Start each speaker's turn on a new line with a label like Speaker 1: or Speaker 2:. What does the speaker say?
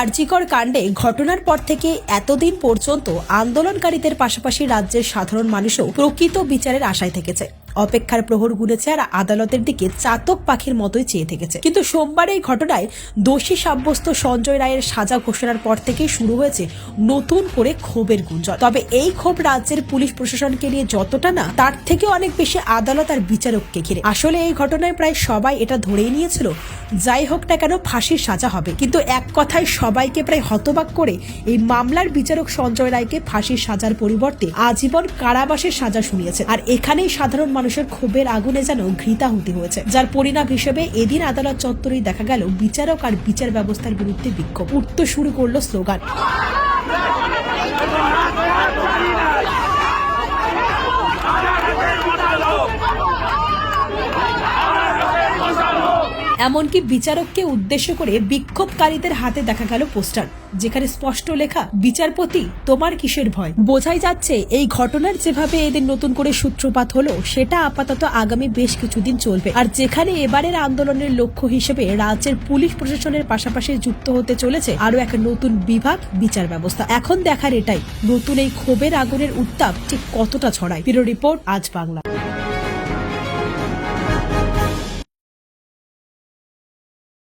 Speaker 1: আরজিকর কাণ্ডে ঘটনার পর থেকে এতদিন পর্যন্ত আন্দোলনকারীদের পাশাপাশি রাজ্যের সাধারণ মানুষও প্রকৃত বিচারের আশায় থেকেছে। অপেক্ষার প্রহর গুনেছে আর আদালতের দিকে চাতক পাখির মতোই চেয়ে থেকেছে। কিন্তু সোমবার এই ঘটনায় দোষী সাব্যস্ত সঞ্জয় রায়ের সাজা ঘোষণার পর থেকেই শুরু হয়েছে নতুন করে ক্ষোভের গুঞ্জন। তবে এই ক্ষোভ রাজ্যের পুলিশ প্রশাসনকে নিয়ে যতটা না, তার থেকে অনেক বেশি আদালত আর বিচারককে ঘিরে। আসলে এই ঘটনায় প্রায় সবাই এটা ধরেই নিয়েছিল, যাই হোক না কেন ফাঁসির সাজা হবে। কিন্তু এক কথায় সবাইকে প্রায় হতবাক করে এই মামলার বিচারক সঞ্জয় রায়কে ফাঁসির সাজার পরিবর্তে আজীবন কারাবাসের সাজা শুনিয়েছে আর এখানেই সাধারণ মানুষের ক্ষোভের আগুনে যেন ঘৃতাহুতি হয়েছে। যার পরিণাম হিসেবে এদিন আদালত চত্বরেই দেখা গেল বিচারক আর বিচার ব্যবস্থার বিরুদ্ধে বিক্ষোভ। উঠতে শুরু করল স্লোগান। এমনকি বিচারককে উদ্দেশ্য করে বিক্ষোভকারীদের হাতে দেখা গেল পোস্টার, যেখানে স্পষ্ট লেখা, বিচারপতি, তোমার কিসের ভয়? বোঝাই যাচ্ছে এই ঘটনার যেভাবে এদের নতুন করে সূত্রপাত হলো, সেটা আপাতত আগামী বেশ কিছুদিন চলবে। আর যেখানে এবারের আন্দোলনের লক্ষ্য হিসেবে রাজ্যের পুলিশ প্রশাসনের পাশাপাশি যুক্ত হতে চলেছে আরও এক নতুন বিভাগ, বিচার ব্যবস্থা। এখন দেখার এটাই, নতুন এই ক্ষোভের আগুনের উত্তাপ ঠিক কতটা ছড়ায়। ব্যুরো রিপোর্ট, আজ বাংলা।